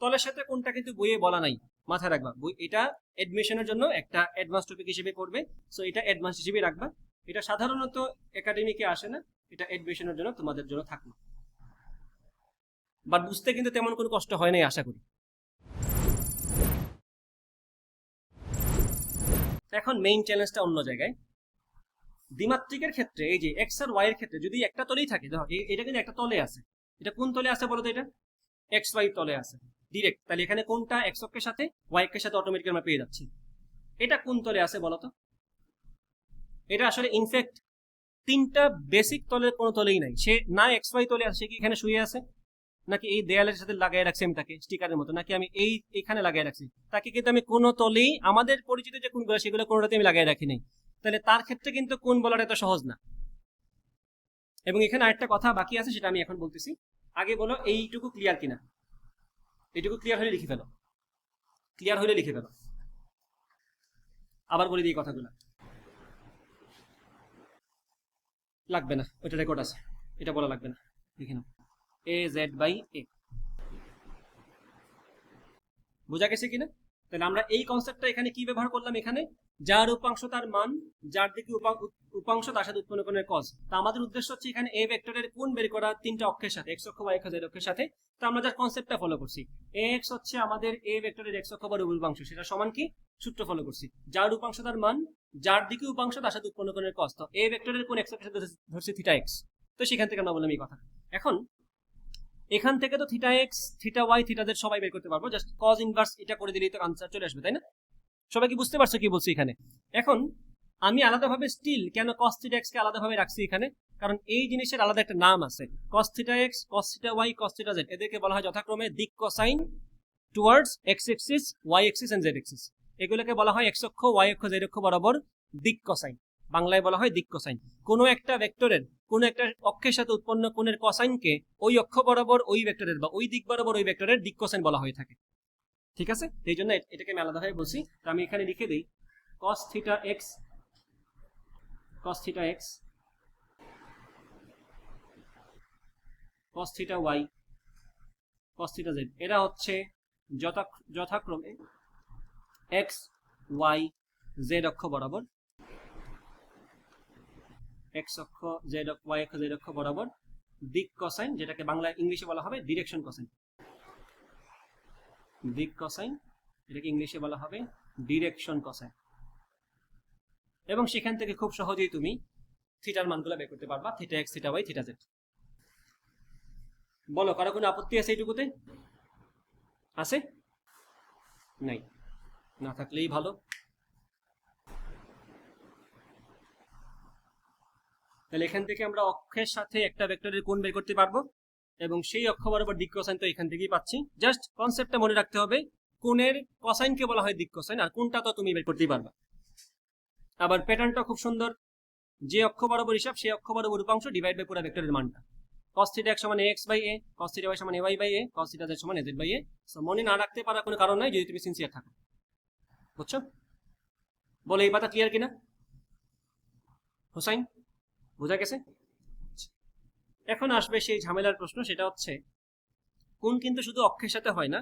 তলের সাথে কোনটা কিন্তু বইয়ে বলা নাই, মাথায় রাখবা। বই এটা এডমিশনের জন্য একটা অ্যাডভান্স টপিক হিসেবে পড়বে। সো এটা অ্যাডভান্স হিসেবে রাখবা। এটা সাধারণত একাডেমিকে আসে না, এটা এডমিশনের জন্য তোমাদের জন্য থাকল। বাট বুঝতে কিন্তু তেমন কোনো কষ্ট হয় নাই, আশা করি। এখন মেইন চ্যালেঞ্জটা অন্য জায়গায়। দ্বিমাত্রিকের ক্ষেত্রে, এই যে এক্স আর ওয়াই এর ক্ষেত্রে যদি একটা তলেই থাকে, দেখো এটা কিন্তু একটা তলে আছে। এটা কোন তলে আছে বলো তো এটা? এক্স ওয়াই তলে আছে। ডিরেক্ট তাহলে এখানে কোনটা এক্স অক্ষের সাথে ওয়াই অক্ষের সাথে অটোমেটিক আমরা পেয়ে যাচ্ছি। এটা কোন তলে আছে বলো তো এটা আসলে ইনফ্যাক্ট তিনটা বেসিক তলের কোনো তলেই নাই। সে না এক্স ওয়াই তলে আছে কি এখানে শুয়ে আছে? নাকি এই দেয়ালের সাথে লাগাই রাখছি আমি তাকে স্টিকারের মতো। নাকি আমি এই এখানে লাগাই রাখছি? তাকে কিন্তু আমি কোনো তলেই, আমাদের পরিচিত যে কোনগুলো, সেগুলো কোনোটাতে আমি লাগাই রাখি নাই। তাহলে তার ক্ষেত্রে কিন্তু কোন বলাটা এত সহজ না। এবং এখানে আরেকটা কথা বাকি আছে, সেটা আমি এখন বলতেছি। আগে বলো এইটুকু ক্লিয়ার কিনা। এইটুকু ক্লিয়ার হলে লিখে ফেলো। ক্লিয়ার হলে লিখে ফেলো। আবার বলে দিই কথাগুলো। লাগবে না, ওইটা রেকর্ড আছে। এটা বলা লাগবে না। লিখে নাও। এ জেড বাই এ বোঝা গেছে কিনা? তাহলে আমরা এই কনসেপ্টটা এখানে কি ব্যবহার করলাম এখানে? যার উপাংশ তার মান, যার দিকে উপাংশ তার সাথে উৎপন্ন কোণের কজ তা আমাদের উদ্দেশ্য হচ্ছে এখানে এ ভেক্টরের কোণ বের করা তিনটা অক্ষের সাথে এক্স অক্ষ বা এক্স অক্ষের সাথে। তো আমরা যার কনসেপ্টটা ফলো করছি। এক্স হচ্ছে আমাদের এ ভেক্টরের এক্স অক্ষ বা উপাংশ সেটা সমান কি? সূত্র ফলো করছি। যার উপাংশ তার মান, যার দিকে উপাংশ তার সাথে উৎপন্ন কোণের কজ তো এ ভেক্টরের কোন এক্স অক্ষের সাথে ধরছি থিটা এক্স তো সেখান থেকে আমরা বললাম এই কথা। এখন এখান থেকে তো theta X theta Y theta Z সবাই বের করতে পারব। জাস্ট কজ ইনভার্স এটা করে দিলেই তো আনসার চলে আসবে, তাই না? সবাই কি বুঝতে পারছ কি বলছি এখানে? এখন আমি আলাদাভাবে স্টিল কেন কস থিটা এক্স কে আলাদাভাবে রাখছি এখানে? কারণ এই জিনিসের আলাদা একটা নাম আছে। Cos theta X cos theta Y cos theta Z এদেরকে বলা হয় যথাক্রমে দিক cosine towards X axis Y axis and Z axis এগুলোকে বলা হয় এক্স অক্ষ ওয়াই অক্ষ জেড অক্ষ বরাবর দিক কোসাইন বাংলায় বলা হয় দিক কোসাইন কোনো একটা ভেক্টরের কোনো একটা অক্ষের সাথে উৎপন্ন কোণের কসাইনকে ওই অক্ষ বরাবর ওই ভেক্টরের বা ওই দিক বরাবর ওই ভেক্টরের দিক কোসাইন বলা হয়ে থাকে। ঠিক আছে? এই জন্য এটাকে আমি আলাদাভাবে বলছি। তো আমি এখানে লিখে দিই, cos theta X cos theta X cos theta Y cos theta Z এরা হচ্ছে যথা যথাক্রমে এক্স ওয়াই জেড অক্ষ বরাবর এক্স অক্ষ, জেড অক্ষ, ওয়াই অক্ষ, জেড অক্ষ বরাবর দিক কোসাইন, যেটাকে বাংলা ইংলিশে বলা হবে ডিরেকশন কোসাইন। দিক কোসাইন, এটাকে ইংলিশে বলা হবে ডিরেকশন কোসাইন। এবং সেখান থেকে খুব সহজেই তুমি থিটার মানগুলো বের করতে পারবা theta X theta Y theta Z বলো, কারও কোনো আপত্তি আছে এইটুকুতে? আছে? নাই। না থাকলেই ভালো। তাহলে এখান থেকে আমরা অক্ষের সাথে একটা ভেক্টরের কোণ বের করতে পারব এবং সেই অক্ষ বরাবর দিক কোসাইন তো এখান থেকেই পাচ্ছি। জাস্ট কনসেপ্টটা মনে রাখতে হবে, কোণের কোসাইনকে বলা হয় দিক কোসাইন, আর কোনটা তো তুমি বের করতেই পারবা। আবার প্যাটার্নটা খুব সুন্দর, যে অক্ষ বরাবর হিসাব, সেই অক্ষ বরাবর উপাংশ ডিভাইড বাই পুরো ভেক্টরের মানটা। cos থিটা x সমান ax by a, cos theta y সমান ay by a, cos theta z সমান az বাই a সো মনে না রাখতে পারার কোনো কারণ নাই, যদি তুমি সিনসিয়ার থাকো। বুঝছ? বলে এই পাতা ক্লিয়ার কিনা? হুসাইন বোঝা গেছে? এখন আসবে সেই ঝামেলার প্রশ্ন, সেটা হচ্ছে, কোন কিন্তু শুধু অক্ষের সাথে হয় না,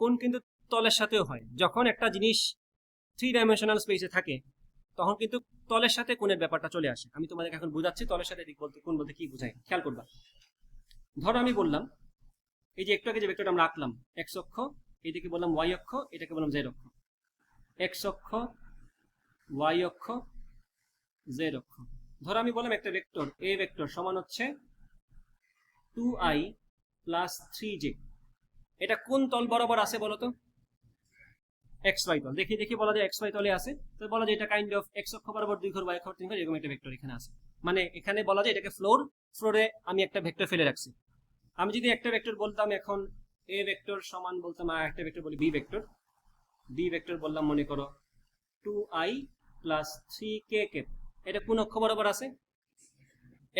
কোন কিন্তু তলের সাথেও হয়। যখন একটা জিনিস থ্রি ডাইমেনশনাল স্পেসে থাকে, তখন কিন্তু তলের সাথে কোণের ব্যাপারটা চলে আসে। আমি তোমাদেরকে এখন বোঝাচ্ছি তলের সাথে দিক বলতে কোন বলতে কি বুঝাই খেয়াল করবা। ধরো আমি বললাম, এই যে একটু আগে যে ভেক্টরটা আমরা আঁকলাম এক্স অক্ষ এদিকে বললাম ওয়াই অক্ষ, এটাকে বললাম জেড অক্ষ। এক্স অক্ষ ওয়াই অক্ষ জেড অক্ষ। ধরো আমি বললাম একটা ভেক্টর, এ ভেক্টর সমান হচ্ছে two I plus three J এটা কোন তল বরাবর আছে বলো তো? এক্স ওয়াই তল। দেখি দেখি বলা যায় এক্স ওয়াই তলে আছে। তো বলা যায় এটা কাইন্ড অফ এক্স অক্ষ বরাবর দুই ঘর ওয়াই অক্ষ তিন ঘর, এরকম একটা ভেক্টর এখানে আছে। মানে এখানে বলা যায় এটাকে ফ্লোর ফ্লোরে আমি একটা ভেক্টর ফেলে রাখছি। আমি যদি একটা ভেক্টর বলতাম এখন এ ভেক্টর সমান বলতাম, আর একটা ভেক্টর বলি বি ভেক্টর বি ভেক্টর বললাম মনে করো two I plus three K K. এটা কোন অক্ষ বরাবর আছে?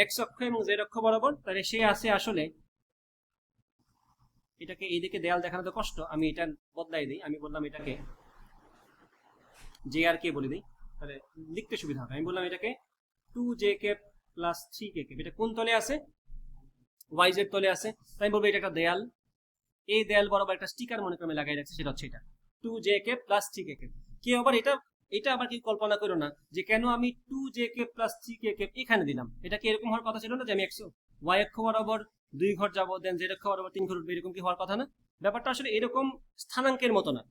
এক্স অক্ষ এবং জেড অক্ষ বরাবর? তাহলে সে আছে আসলে। এটাকে এইদিকে দেয়াল দেখানো তো কষ্ট, আমি এটা বদলাই দিই। আমি বললাম এটাকে জে আর কে বলে দিই। তাহলে লিখতে সুবিধা হবে। আমি বললাম এটাকে two J K plus three K K এটা কোন তলে আছে? ওয়াই জেড তলে আছে। তাই আমি বলব এটা একটা দেয়াল। এই দেয়াল বরাবর একটা স্টিকার মনে করে লাগাই রাখছি, সেটা হচ্ছে এটা। Two J K plus three K K আবার এটা এটা আবার কি কল্পনা করো না যে কেন আমি two J K plus three K K এখানে দিলাম? এটা কি এরকম হওয়ার কথা ছিল না যে আমি একশো? ওয়াই অক্ষ বরাবর দুই ঘর যাব দেন জেড অক্ষ বরাবর তিন ঘর উঠবে, এরকম কি হওয়ার কথা না? ব্যাপারটা আসলে এরকম স্থানাঙ্কের মতো না।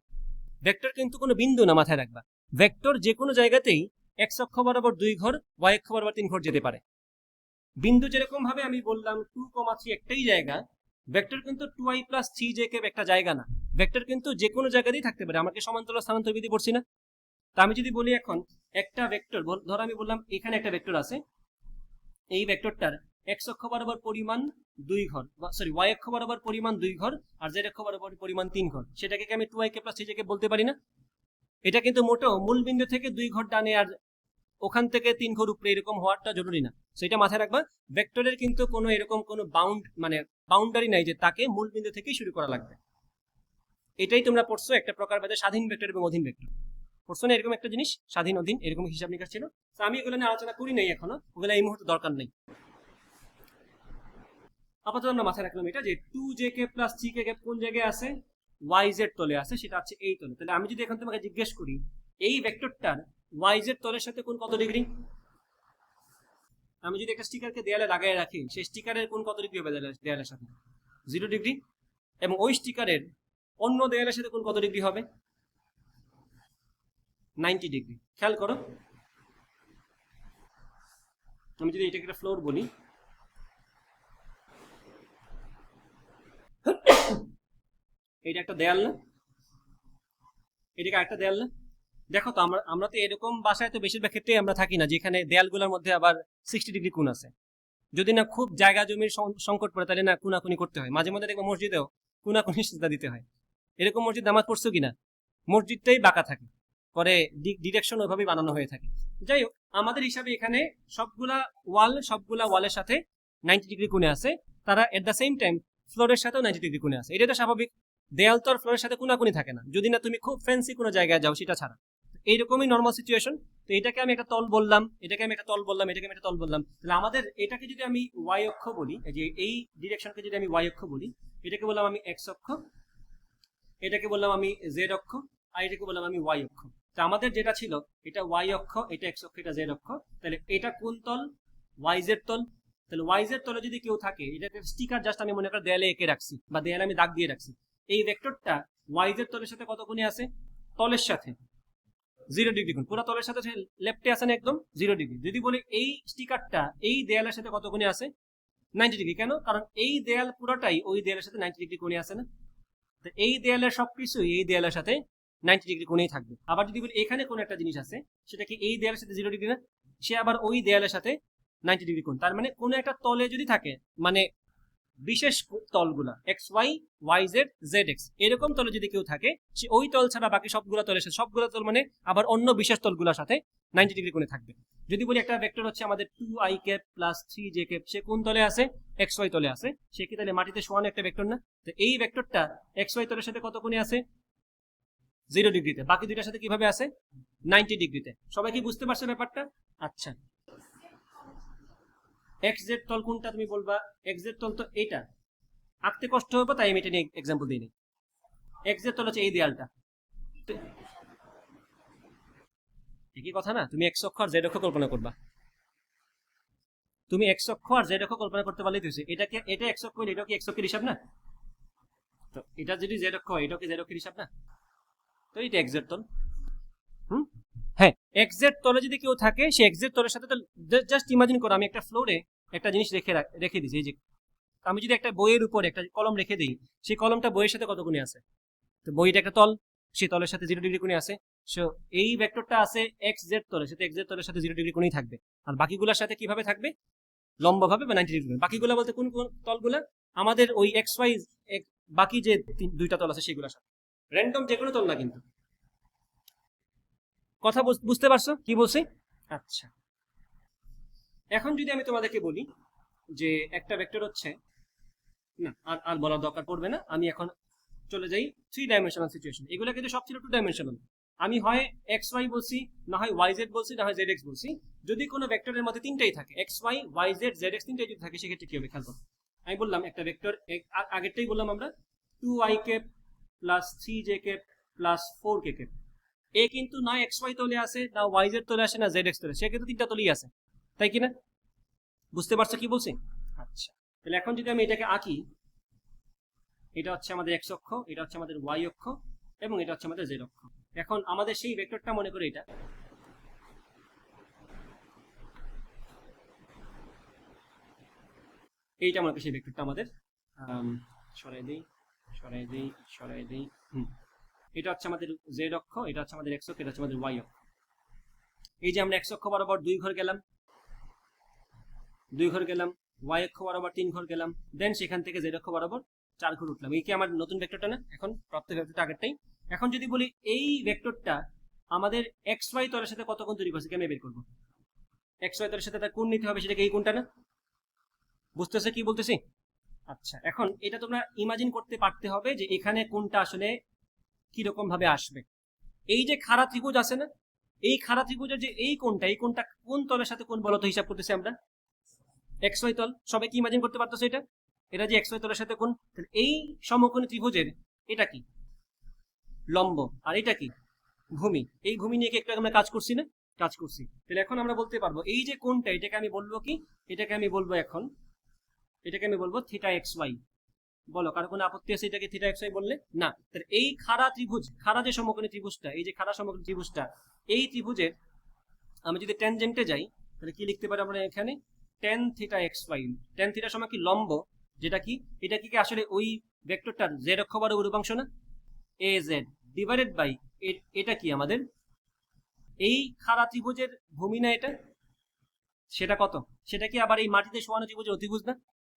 ভেক্টর কিন্তু কোনো বিন্দু না মাথায় রাখবা। ভেক্টর যে কোনো জায়গাতেই এক্স অক্ষ বরাবর দুই ঘর ওয়াই অক্ষ বরাবর তিন ঘর যেতে পারে। বিন্দু যেরকম ভাবে আমি বললাম টু কমা থ্রি একটাই জায়গা ভেক্টর কিন্তু two I plus three J K একটা জায়গা না। ভেক্টর কিন্তু যে কোনো জায়গাতেই থাকতে পারে। আমাকে সমান্তরাল স্থানান্তর বিধি পড়ছি না। তা আমি যদি বলি এখন একটা ভেক্টর ধরো আমি বললাম এখানে একটা ভেক্টর আছে। এই ভেক্টরটার এক্স অক্ষ বরাবর পরিমাণ দুই ঘর সরি ওয়াই অক্ষ বরাবর পরিমাণ দুই ঘর আর জেড অক্ষ বরাবর পরিমাণ তিন ঘর। সেটাকে কি আমি টু কে প্লাস থ্রি বলতে পারি না? এটা কিন্তু মোটেও মূল বিন্দু থেকে দুই ঘর ডানে আর ওখান থেকে তিন ঘর উপরে এরকম হওয়াটা জরুরি না। সেটা মাথায় রাখবা ভেক্টরের কিন্তু কোনো এরকম কোনো বাউন্ড মানে বাউন্ডারি নাই যে তাকে মূল বিন্দু থেকেই শুরু করা লাগবে। এটাই তোমরা পড়ছো একটা প্রকার স্বাধীন ভেক্টর এবং অধীন ভেক্টর না এরকম একটা জিনিস, স্বাধীন অধীন এরকম হিসাব নিকাশ ছিল। তো আমি এগুলো নিয়ে আলোচনা করি নাই এখনও ওগুলো এই মুহূর্তে দরকার নেই। আপাতত আমরা মাথায় রাখলাম এটা যে two J K plus three K কোন জায়গায় আছে? ওয়াই জেড তলে আছে, সেটা আছে এই তলে। তাহলে আমি যদি এখন তোমাকে জিজ্ঞেস করি, এই ভেক্টরটার ওয়াই জেড তলের সাথে কোন কত ডিগ্রি আমি যদি একটা স্টিকারকে দেয়ালে লাগাই রাখি, সেই স্টিকারের কোন কত ডিগ্রি হবে দেয়ালের সাথে? জিরো ডিগ্রি এবং ওই স্টিকারের অন্য দেয়ালের সাথে কোন কত ডিগ্রি হবে? Ninety degree. খেয়াল করো। আমি যদি এটাকে ফ্লোর বলি। এটা একটা দেয়াল না? এটাকে একটা দেয়াল না? দেখো তো, আমরা আমরা তো এরকম বাসায় তো বেশিরভাগ ক্ষেত্রেই আমরা থাকি না, যেখানে দেয়ালগুলোর মধ্যে আবার সিক্সটি ডিগ্রি কোণ আছে। যদি না খুব জায়গা জমির সংকট পড়ে, তাহলে না কুনাকুনি করতে হয়। মাঝে মধ্যে দেখব মসজিদেও কুনাকুনি সেজদা দিতে হয়। এরকম মসজিদ নামাজ পড়ছো কিনা? মসজিদটাই বাঁকা থাকে। পরে ডিরেকশন ওইভাবেই বানানো হয়ে থাকে। যাই হোক, আমাদের হিসাবে এখানে সবগুলা ওয়াল, সবগুলা ওয়ালের সাথে নাইনটি ডিগ্রি কোণে আছে। তারা এট দ্য সেম টাইম ফ্লোরের সাথেও নাইনটি ডিগ্রি কোণে আছে। এটা তো স্বাভাবিক। দেয়াল তো আর ফ্লোরের সাথে কোনাকুনি থাকে না। যদি না তুমি খুব ফ্যান্সি কোনো জায়গায় যাও, সেটা ছাড়া। এইরকমই নর্মাল সিচুয়েশন তো এটাকে আমি একটা তল বললাম, এটাকে আমি একটা তল বললাম, এটাকে আমি একটা তল বললাম। তাহলে আমাদের এটাকে যদি আমি ওয়াই অক্ষ বলি যে এই ডিরেকশনকে যদি আমি ওয়াই অক্ষ বলি, এটাকে বললাম আমি এক্স অক্ষ, এটাকে বললাম আমি জেড অক্ষ, আর এটাকে বললাম আমি ওয়াই অক্ষ। আমাদের যেটা ছিল, এটা ওয়াই অক্ষ, এটা এক্স অক্ষ, এটা জেড অক্ষ, তাহলে এটা কোন তল? ওয়াই জেড তল। তাহলে ওয়াই জেড তলে যদি কেউ থাকে এটাকে স্টিকার জাস্ট আমি মনে করি দেয়ালে এঁকে রাখছি, বা দেয়ালে আমি দাগ দিয়ে রাখছি। এই ভেক্টরটা ওয়াই জেড তলের সাথে কত কোণে আছে তলের সাথে। জিরো ডিগ্রি কোণ পুরো তলের সাথে লেফটে আছে না একদম? জিরো ডিগ্রি যদি বলি এই স্টিকারটা এই দেয়ালের সাথে কত কোণে আছে নাইনটি ডিগ্রি কেন? কারণ এই দেয়াল পুরোটাই ওই দেয়ালের সাথে নাইনটি ডিগ্রি কোণে আছে না। তো এই দেয়ালের সবকিছুই এই দেয়ালের সাথে নাইনটি ডিগ্রি কোণেই থাকবে। আবার যদি বলি এখানে কোন একটা জিনিস আছে সেটা কি এই দেয়ালের সাথে জিরো ডিগ্রি না, সে আবার ওই দেয়ালের সাথে নাইনটি ডিগ্রি কোণ। তার মানে কোনো একটা তলে যদি থাকে মানে বিশেষ তলগুলা X Y Y Z Z X এরকম তলে যদি কেউ থাকে, সে ওই তল ছাড়া বাকি সবগুলো তলের সাথে, সবগুলো তল মানে আবার অন্য বিশেষ তলগুলোর সাথে নাইনটি ডিগ্রি কোণে থাকবে। যদি বলি একটা ভেক্টর হচ্ছে আমাদের two I cap plus three J cap সে কোন তলে আছে? এক্স ওয়াই তলে আছে। সে কি তাহলে মাটিতে শোয়ানো একটা ভেক্টর না? তো এই ভেক্টরটা এক্স ওয়াই তলের সাথে কত কোণে আছে? জিরো ডিগ্রিতে বাকি দুইটার সাথে কীভাবে আছে নাইনটি ডিগ্রিতে সবাই কি বুঝতে পারছে ব্যাপারটা? আচ্ছা। এক্স জেড তল কোনটা তুমি বলবা? এক্স জেড তল তো এইটা। আঁকতে কষ্ট হবে তাই আমি এটা নিয়ে এক্সাম্পল দিই এক্স জেড তল হচ্ছে এই দেয়ালটা। একই কথা না? তুমি এক্স অক্ষ আর জেড অক্ষ কল্পনা করবা। তুমি এক্স অক্ষ আর জেড অক্ষ কল্পনা করতে পারলেই তুই এটাকে এটা এক্স অক্ষ এটা কি এক্স অক্ষের হিসাব না? তো এটা যদি জেড অক্ষ এটাও কি জেড অক্ষের হিসাব না? তো এটা এক্স জেড তল। হুম? হ্যাঁ এক্সেট তলে যদি কেউ থাকে সে এক্সেট তলের সাথে জাস্ট ইমাজিন করো আমি একটা ফ্লোরে একটা জিনিস রেখে রাখ- দিয়েছি এই যে আমি যদি একটা বইয়ের উপর একটা কলম রেখে দিই সেই কলমটা বইয়ের সাথে কত আছে? তো বইটা একটা তল সেই তলের সাথে জিরো ডিগ্রি কোণে আছে। সো এই ভেক্টরটা আছে এক্স জেড তলের সাথে এক্স জেড তলের সাথে জিরো ডিগ্রি কোণেই থাকবে। আর বাকিগুলোর সাথে কীভাবে থাকবে? লম্বভাবে বা নাইনটি ডিগ্রি বাকিগুলো বলতে কোন কোন তলগুলা? আমাদের ওই এক্স ওয়াই বাকি যে দুইটা তল আছে সেগুলোর সাথে। র্যান্ডম যে কোনো না কিন্তু। কথা বুঝতে পারছ? কি বলছি? আচ্ছা। এখন যদি আমি তোমাদেরকে বলি যে একটা ভেক্টর হচ্ছে না আর আর বলার দরকার পড়বে না আমি এখন চলে যাই থ্রি ডাইমেনশনাল সিচুয়েশন এগুলো কিন্তু সব ছিল টু ডাইমেনশনাল আমি হয় এক্স ওয়াই বলছি না হয় ওয়াই জেড বলছি না হয় জেড এক্স বলছি। যদি কোনো ভেক্টরের মধ্যে তিনটাই থাকে X Y Y Z Z X তিনটাই যদি থাকে সেক্ষেত্রে কি হবে? খেয়াল করো। আমি বললাম একটা ভেক্টর আগেরটাই বললাম আমরা two I cap plus three J cap plus four K cap এ কিন্তু না এক্স ওয়াই তলে আসে, না ওয়াই জেড তলে আসে, না জেড এক্স তলে সে কিন্তু তিনটা তলেই আছে তাই কি না? বুঝতে পারছ কি বলছি? আচ্ছা তাহলে এখন যদি আমি এটাকে আঁকি, এটা হচ্ছে আমাদের এক্স অক্ষ, এটা হচ্ছে আমাদের ওয়াই অক্ষ, এবং এটা হচ্ছে আমাদের জেড অক্ষ। এখন আমাদের সেই ভেক্টরটা মনে করে এটা। এইটা মনে করি সেই ভেক্টরটা আমাদের। সরাই দিই। সরাই দিই সরাই দিই। হুম। এটা হচ্ছে আমাদের জেড অক্ষ এটা হচ্ছে আমাদের এক্স অক্ষ এটা হচ্ছে আমাদের ওয়াই অক্ষ। এই যে আমরা এক্স অক্ষ বরাবর দুই ঘর গেলাম দুই ঘর গেলাম ওয়াই অক্ষ বরাবর তিন ঘর গেলাম দেন সেখান থেকে জেড অক্ষ বরাবর চার ঘর উঠলাম। এই কি আমার নতুন ভেক্টরটা না? এখন প্রাপ্ত ভেক্টরটা আগেরটাই এখন যদি বলি এই ভেক্টরটা আমাদের এক্স ওয়াই তলের সাথে কত কোণ তৈরি করছে কেমন বের করব? এক্স ওয়াই তলের সাথে তার কোণ নিতে হবে সেটাকে এই কোণটা না? বুঝতেছে কি বলতেছি? আচ্ছা এখন এটা তোমরা ইমাজিন করতে পারতে হবে যে এখানে কোনটা আসলে কীরকম ভাবে আসবে। এই যে খাড়া ত্রিভুজ আছে না, এই খাড়া ত্রিভুজের যে এই কোনটা এই কোনটা কোন তলের সাথে কোন বলতো হিসাব করতেছি আমরা? এক্স তল, সবাই কি ইমাজিন করতে পারতেছো এটা? এটা যে এক্স তলের সাথে কোন এই সমকোণী ত্রিভুজের এটা কি? লম্ব, আর এটা কি? ভূমি। এই ভূমি নিয়ে কি একটু আমরা কাজ করছি না? কাজ করছি। তাহলে এখন আমরা বলতে পারব, এই যে কোনটা এটাকে আমি বলব কি? এটাকে আমি বলব এখন এটাকে আমি বলব থিটা এক্স ওয়াই বলো, কারও কোনো আপত্তি আছে এটাকে থিটা এক্স ওয়াই বললে? না। তাহলে এই খাড়া ত্রিভুজ, খাড়া যে সমকোণী ত্রিভুজটা, এই যে খাড়া সমকোণী ত্রিভুজটা, এই ত্রিভুজের আমি যদি ট্যানজেন্টে যাই, তাহলে কি লিখতে পারি আমরা এখানে? Tan theta X Y tan theta সময় কি? লম্ব। যেটা কি? এটা কি কি আসলে ওই ভেক্টরটার জেড অক্ষ বড় উরুপাংশ না? এ জেড ডিভাইডেড বাই এটা কি আমাদের? এই খাড়া ত্রিভুজের ভূমি না এটা? সেটা কত? সেটা কি আবার এই মাটিতে শোয়ানো ত্রিভুজের অতিভুজ না?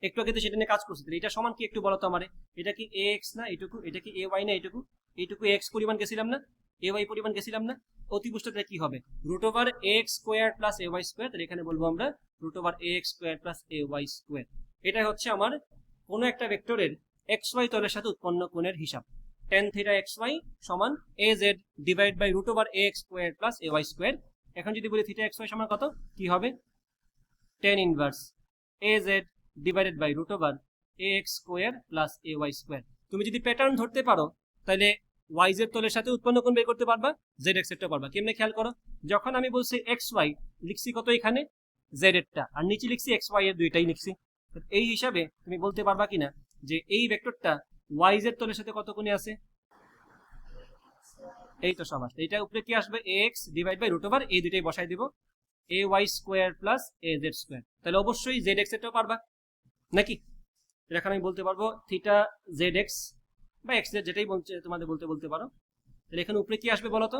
একটু আগে তো সেটা নিয়ে কাজ করছি। তাহলে এটা সমান কি একটু বলো তো আমারে? এটা কি এ এক্স না এইটুকু এটা কি এ ওয়াই না এইটুকু এইটুকু এক্স পরিমাণ গেছিলাম না? এ ওয়াই পরিমাণ গেছিলাম না? অতিভুজটা কি হবে? Root over X square plus A Y square তাহলে এখানে বলব আমরা root over A X square plus A Y square এটাই হচ্ছে আমার কোনো একটা ভেক্টরের এক্স ওয়াই তলের সাথে উৎপন্ন কোণের হিসাব। টেন থিটা এক্স ওয়াই সমান A Z divide by root over X square plus A Y square এখন যদি বলি থিটা এক্স ওয়াই সমান কত? কি হবে? Tan inverse A Z divided by root over A X square plus A Y square তুমি যদি প্যাটার্ন ধরতে পারো, তাহলে ওয়াই জেড তলের সাথে উৎপন্ন কোণ বের করতে পারবা জেড এক্স এরটা পারবা। কেমনে খেয়াল করো? যখন আমি বলছি এক্স ওয়াই লিখছি কত এখানে? জেড এরটা আর নিচে লিখছি এক্স ওয়াই এর দুইটাই লিখছি। এই হিসাবে তুমি বলতে পারবা কিনা যে এই ভেক্টরটা ওয়াই জেড তলের সাথে কত কোণে আছে? এই তো সমাস। এইটা উপরে কি আসবে? A X divide by root over এই দুইটাই বসাই দিব। A Y square plus A Z square তাহলে অবশ্যই জেড এক্স এরটাও পারবা। নাকি? এখন আমি বলতে পারব থিটা জেড এক্স বা এক্স জেড যেটাই বলছে তোমাদের বলতে বলতে পারো। তাহলে এখানে উপরে কি আসবে বলো তো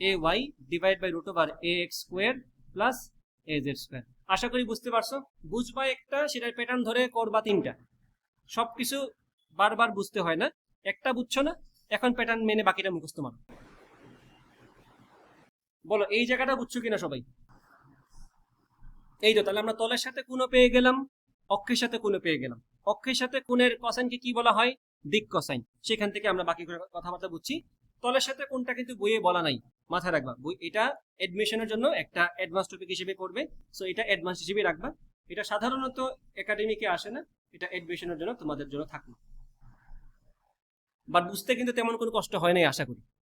A Y divide by root over A X square plus A Z square আশা করি বুঝতে পারছ? বুঝবা একটা, সেটার প্যাটার্ন ধরে করবা তিনটা। সবকিছু বারবার বুঝতে হয় না। একটা বুঝছ না, এখন প্যাটার্ন মেনে বাকিটা মুখস্থ মারো। বলো, এই জায়গাটা বুঝছ কিনা সবাই? এই তো, তাহলে আমরা তলের সাথে কোনো পেয়ে গেলাম। অক্ষের সাথে কোনো পেয়ে গেলাম। অক্ষের সাথে কোণের কসাইনকে কি বলা হয়? দিক কসাইন সেখান থেকে আমরা বাকি কথাবার্তা বুঝছি। তলের সাথে কোনটা কিন্তু বইয়ে বলা নাই। মাথায় রাখবা, বই এটা এডমিশনের জন্য একটা অ্যাডভান্স টপিক হিসেবে পড়বে। সো এটা অ্যাডভান্স হিসেবে রাখবা। এটা সাধারণত একাডেমিকে আসে না। এটা এডমিশনের জন্য তোমাদের জন্য থাকল। বাট বুঝতে কিন্তু তেমন কোনো কষ্ট হয় নাই, আশা করি।